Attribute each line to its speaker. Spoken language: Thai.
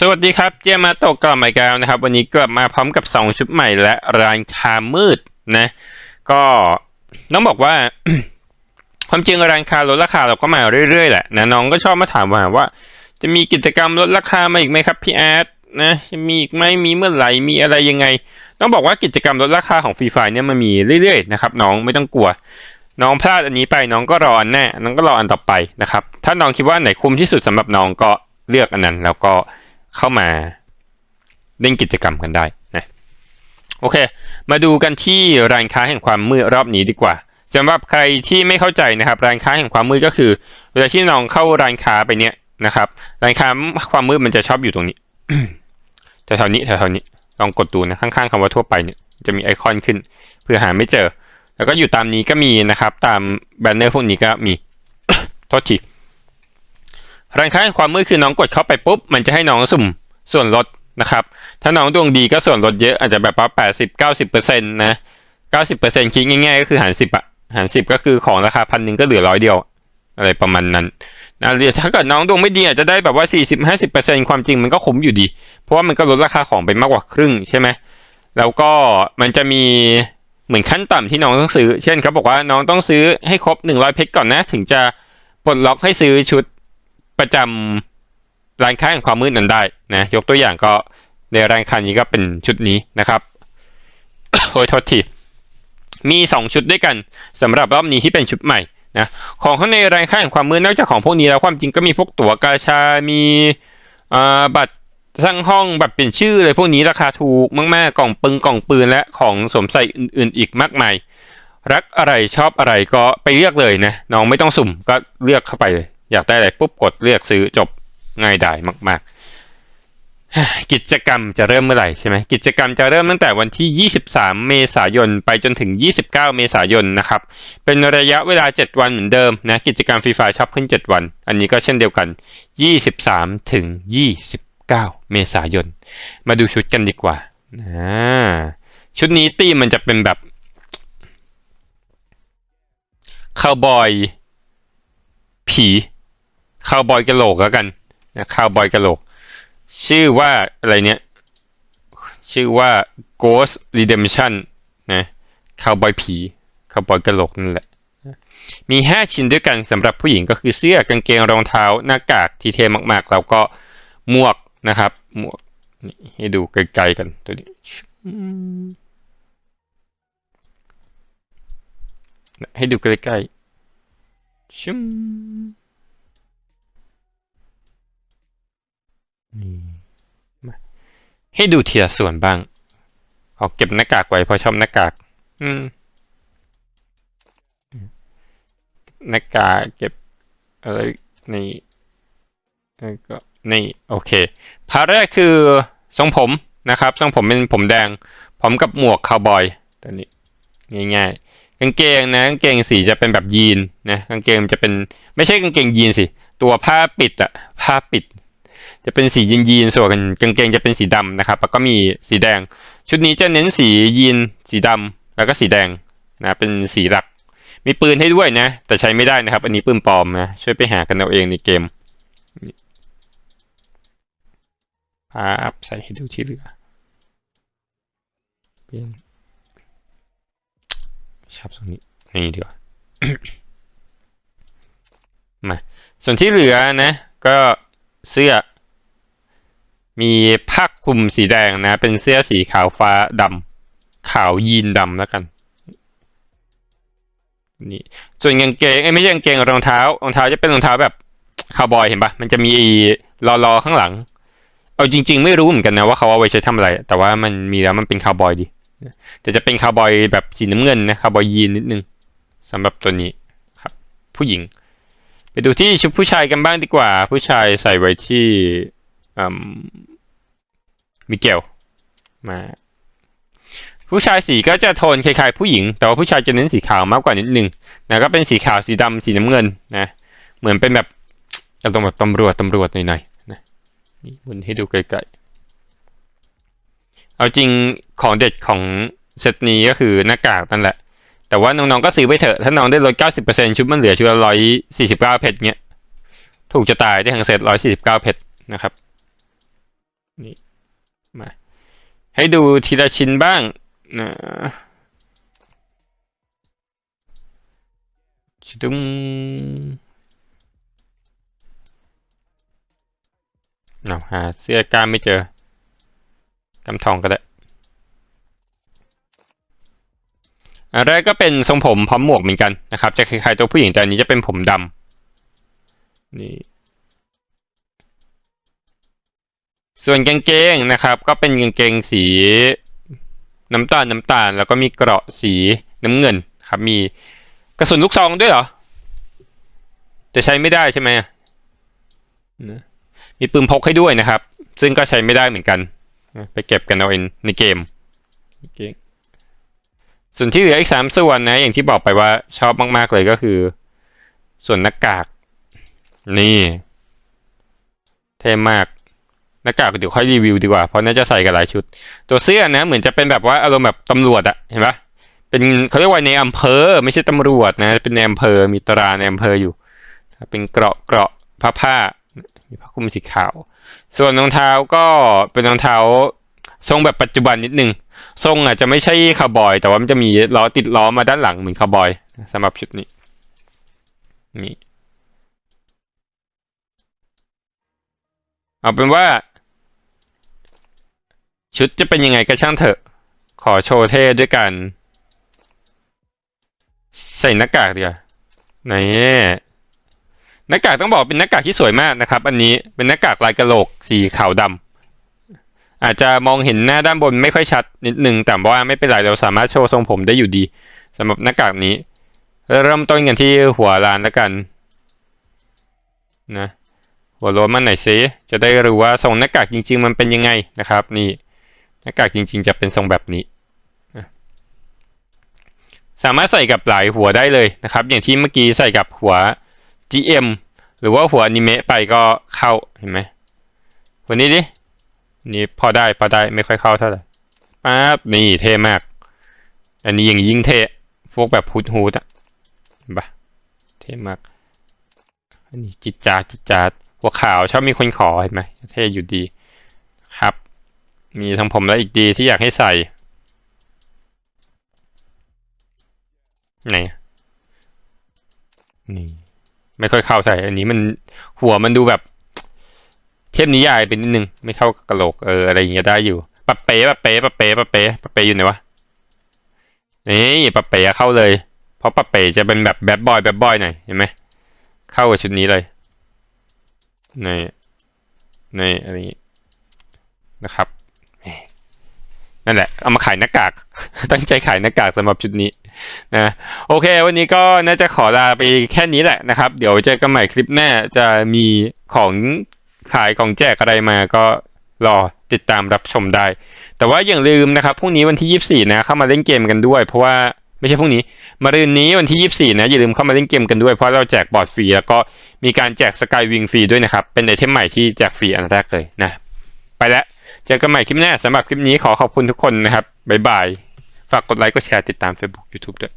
Speaker 1: สวัสดีครับ เจยมาโตกลับมาอีกแล้วนะครับ วันนี้กลับมาพร้อมกับ 2 ชุดใหม่และร้านค้ามืดนะ ก็น้องบอกว่า ความจริงร้านค้าลดราคาเราก็มาเรื่อยๆแหละนะน้องก็ชอบมาถามว่าว่า จะมีกิจกรรมลดราคามาอีกไหมครับพี่แอดนะจะมีอีกไหมมีเมื่อไหร่มีอะไรยังไง ต้องบอกว่ากิจกรรมลดราคาของฟรีไฟเนี่ยมันมีเรื่อยๆนะครับน้องไม่ต้องกลัว น้องพลาดอันนี้ไปน้องก็รออันแน่น้องก็รออันต่อไปนะครับถ้าน้องคิดว่าไหนคุ้มที่สุดสำหรับน้องก็เลือกอันนั้นแล้วก็ เข้ามาเล่นกิจกรรมกันได้นะโอเค มาดูกันที่ร้านค้าแห่งความมืดรอบนี้ดีกว่าสำหรับใครที่ไม่เข้าใจนะครับ ร้านค้าแห่งความมืดก็คือ เวลาที่น้องเข้าร้านค้าไปเนี่ยนะครับ ร้านค้าความมืดมันจะชอบอยู่ตรงนี้แถวๆนี้แถวๆนี้ลองกดดูนะข้างๆคำว่าทั่วไปเนี่ยจะมีไอคอนขึ้นเพื่อหาไม่เจอ แล้วก็อยู่ตามนี้ก็มีนะครับ ตามแบนเนอร์พวกนี้ก็มีโทษที ร้านค้าแห่งความมืดคือน้องกดเข้าไปปุ๊บ มันจะให้น้องสุ่มส่วนลดนะครับ ถ้าน้องดวงดีก็ส่วนลดเยอะอาจจะแบบว่าแปดสิบเก้าสิบเปอร์เซ็นต์นะเก้าสิบเปอร์เซ็นต์คิดง่ายๆ ก็คือหารสิบอะหารสิบก็คือของราคาพันหนึ่งก็เหลือร้อยเดียว อะไรประมาณนั้นนะหรือถ้าเกิดน้องดวงไม่ดีอาจจะได้แบบว่าสี่สิบห้าสิบเปอร์เซ็นต์ความจริงมันก็คุ้มอยู่ดี เพราะว่ามันก็ลดราคาของไปมากกว่าครึ่งใช่ไหมแล้วก็มันจะมีเหมือนขั้นต่ำที่น้องต้องซื้อ เช่นเขาบอกว่าน้องต้องซื้อให้ครบหนึ่งร้อยเพชรก่อนนะ ถึงจะปลดล็อกให้ซื้อชุด ประจำร้านค้าแห่งความมืดนั้นได้นะยกตัวอย่างก็ในร้านค้านี้ก็เป็นชุดนี้นะครับโอ้ยโทษทีมีสองชุดด้วยกันสำหรับรอบนี้ที่เป็นชุดใหม่นะของข้างในร้านค้าแห่งความมืดนอกจากของพวกนี้แล้วความจริงก็มีพวกตั๋วกาชา มีบัตรสร้างห้องแบบเปลี่ยนชื่อเลยพวกนี้ราคาถูกมากๆกล่องปึงกล่องปืนและของสวมใส่อื่นๆ อีกมากมาย รักอะไรชอบอะไรก็ไปเลือกเลยนะน้องไม่ต้องสุ่มก็เลือกเข้าไปเลย อยากได้อะไรปุ๊บกดเลือกซื้อจบง่ายดายมาก ๆ กิจกรรมจะเริ่มเมื่อไหร่ใช่ไหมกิจกรรมจะเริ่มตั้งแต่วันที่ 23 เมษายน ไปจนถึง 29 เมษายนนะครับ เป็นระยะเวลา 7 วันเหมือนเดิมนะกิจกรรมฟรีไฟช็อปขึ้น 7 วัน อันนี้ก็เช่นเดียวกัน 23 ถึง 29 เมษายน มาดูชุดกันดีกว่าชุดนี้ตีมมันจะเป็นแบบคาวบอยผี คาวบอยกะโหลกแล้วกันนะคาวบอยกะโหลก ชื่อว่าอะไรเนี่ยชื่อว่า Ghost Redemption นะคาวบอยผีคาวบอยกะโหลกนั่นแหละ มีห้าชิ้นด้วยกันสำหรับผู้หญิงก็คือเสื้อกางเกงรองเท้าหน้ากากที่เท่มากๆ แล้วก็หมวกนะครับหมวกนี่ให้ดูไกลๆกันตัวนี้ให้ดูใกล้ๆชุ่มนี่มา ให้ดูทีละส่วนบ้างเอาเก็บหน้ากากไว้เพราะชอบหน้ากาก อืมหน้ากากเก็บอะไรนี่แล้วก็นี่โอเคพาร์ทแรกคือทรงผมนะครับทรงผมเป็นผมแดงพร้อมกับหมวกคาวบอยตัวนี้ง่ายๆกางเกงนะกางเกงสีจะเป็นแบบยีนนะกางเกงจะเป็นไม่ใช่กางเกงยีนสิ ตัวผ้าปิดอะผ้าปิด จะเป็นสียีนยีนส่วนกางเกงจะเป็นสีดำนะครับ แล้วก็มีสีแดง ชุดนี้จะเน้นสียีนสีดำแล้วก็สีแดงนะเป็นสีหลัก มีปืนให้ด้วยนะ แต่ใช้ไม่ได้นะครับ อันนี้ปืนปลอมนะ ช่วยไปหากันเอาเองในเกมภาพใส่ให้ดูที่เหลือเป็นชอบตรงนี้นี่ดีกว่ามาส่วนที่เหลือนะ ก็เสื้อ มีผ้าคลุมสีแดงนะ เป็นเสื้อสีขาวฟ้าดำขาวยีนดำแล้วกันนี่ส่วนกางเกงไม่ใช่กางเกงรองเท้ารองเท้าจะเป็นรองเท้าแบบคาวบอยเห็นปะมันจะมีลอลอข้างหลัง เอาจริง ๆ ไม่รู้เหมือนกันนะว่าเขาเอาไว้ใช้ทำอะไร แต่ว่ามันมีแล้วมันเป็นคาวบอยดี แต่จะเป็นคาวบอยแบบสีน้ำเงินนะคาวบอยยีนนิดนึงสำหรับตัวนี้ครับ ผู้หญิง ไปดูที่ชุดผู้ชายกันบ้างดีกว่า ผู้ชายใส่ไว้ที่ มิเกลมาผู้ชายสีก็จะโทนคล้ายๆผู้หญิง แต่ว่าผู้ชายจะเน้นสีขาวมากกว่านิดนึงนะก็เป็นสีขาวสีดำสีน้ำเงินนะเหมือนเป็นแบบอารมณ์แบบตำรวจตำรวจหน่อยๆนะนี่มุนให้ดูไกลๆเอาจริงของเด็ดของเซตนี้ก็คือหน้ากากนั่นแหละ แต่ว่าน้องๆก็ซื้อไปเถอะ ถ้าน้องได้ลด 90%ชุดมันเหลือชุดละ149 เพชรเงี้ย ถูกจะตายได้ทั้งเซต149 เพชรนะครับ ให้ดูทีละชิ้นบ้างนะชิดุมเอาหาเสื้อกล้ามไม่เจอกำทองก็ได้อันแรกก็เป็นทรงผมพร้อมหมวกเหมือนกันนะครับ จะคล้ายๆตัวผู้หญิงแต่อันนี้จะเป็นผมดำนี่ ส่วนกางเกงนะครับก็เป็นกางเกงสีน้ำตาลน้ำตาล แล้วก็มีเกราะสีน้ำเงินครับมีกระสุนลูกซองด้วยเหรอจะใช้ไม่ได้ใช่ไหมนะมีปืนพกให้ด้วยนะครับ ซึ่งก็ใช้ไม่ได้เหมือนกัน ไปเก็บกันเอาเองในเกม ส่วนที่เหลืออีกสามส่วนนะ อย่างที่บอกไปว่าชอบมากๆเลยก็คือ ส่วนหน้ากาก นี่ เท่มาก หน้ากากเดี๋ยวค่อยรีวิวดีกว่าเพราะน่าจะใส่กับหลายชุด ตัวเสื้อนะเหมือนจะเป็นแบบว่าอารมณ์แบบตำรวจอะเห็นปะเป็นเขาเรียกว่าในอำเภอ ไม่ใช่ตำรวจนะ เป็นในอำเภอมีตราในอำเภออยู่ เป็นเกราะเกราะผ้าผ้ามีผ้าคลุมสีขาว ส่วนรองเท้าก็เป็นรองเท้าทรงแบบปัจจุบันนิดนึงทรงอาจจะไม่ใช่คาวบอย แต่ว่ามันจะมีล้อติดล้อมาด้านหลังเหมือนคาวบอยสำหรับชุดนี้นี่เอาเป็นว่า ชุดจะเป็นยังไงก็ช่างเถอะ ขอโชว์เท่ด้วยกัน ใส่หน้ากากดีกว่าไหนหน้ากากต้องบอกเป็นหน้ากากที่สวยมากนะครับ อันนี้เป็นหน้ากากลายกระโหลกสีขาวดำอาจจะมองเห็นหน้าด้านบนไม่ค่อยชัดนิดนึงแต่ว่าไม่เป็นไรเราสามารถโชว์ทรงผมได้อยู่ดีสำหรับหน้ากากนี้ เริ่มต้นกันที่หัวร้านแล้วกันนะหัวโล้นมันหนซิจะได้รู้ว่าทรงหน้ากากจริง ๆ มันเป็นยังไงนะครับนี่ น้ากากจริง ๆ จะเป็นทรงแบบนี้ สามารถใส่กับหลายหัวได้เลยนะครับ อย่างที่เมื่อกี้ใส่กับหัว GM หรือว่าหัวอนิเมะไปก็เข้าเห็นไหมหัวนี้ดินี่พอได้พอได้ไม่ค่อยเข้าเท่าไหร่ป๊าบนี่เท่มาก อันนี้อย่งยิ่งเท่พวกแบบฮูดฮูดอะเห็นปเท่มากอันนี้จิจาจิจาหัวขาวชอบมีคนขอเห็นไหมเท่อยู่ดี มีทางผมแล้วอีกดีที่อยากให้ใส่ไหนนี่ ไม่ค่อยเข้าใส่ อันนี้มันหัวมันดูแบบ เทพนิยายเป็นนิดนึง ไม่เข้ากระโหลกเอออะไรอย่างเงี้ยได้อยู่ปะเป๊ะปะเป๊ะปะเป๊ะปะเป๊ะปะเป๊ะอยู่ไหนวะนี่ปะเป๊ะเข้าเลย เพราะปะเป๊ะจะเป็นแบบแบดบอยแบดบอยหน่อยเห็นไหมเข้ากับชุดนี้เลยในในอะไรอย่างงี้นะครับ นั่นแหละ เอามาขายหน้ากาก ตั้งใจขายหน้ากากสำหรับชุดนี้นะ โอเค วันนี้ก็น่าจะขอลาไปแค่นี้แหละนะครับ เดี๋ยวเจอกันใหม่คลิปหน้าจะมีของขายของแจกอะไรมาก็รอติดตามรับชมได้ แต่ว่าอย่าลืมนะครับพรุ่งนี้วันที่ 24 นะ เข้ามาเล่นเกมกันด้วย เพราะว่าไม่ใช่พรุ่งนี้มารืนนี้วันที่ 24 นะ อย่าลืมเข้ามาเล่นเกมกันด้วย เพราะเราแจกบอร์ดฟรีแล้วก็มีการแจกสกายวิงฟรีด้วยนะครับ เป็นไอเทมใหม่ที่แจกฟรีอันแรกเลยนะ ไปแล้ว เจอกันใหม่คลิปหน้าสำหรับคลิปนี้ขอขอบคุณทุกคนนะครับ บ๊ายบาย ฝากกดไลค์ กดแชร์ ติดตาม Facebook YouTube ด้วย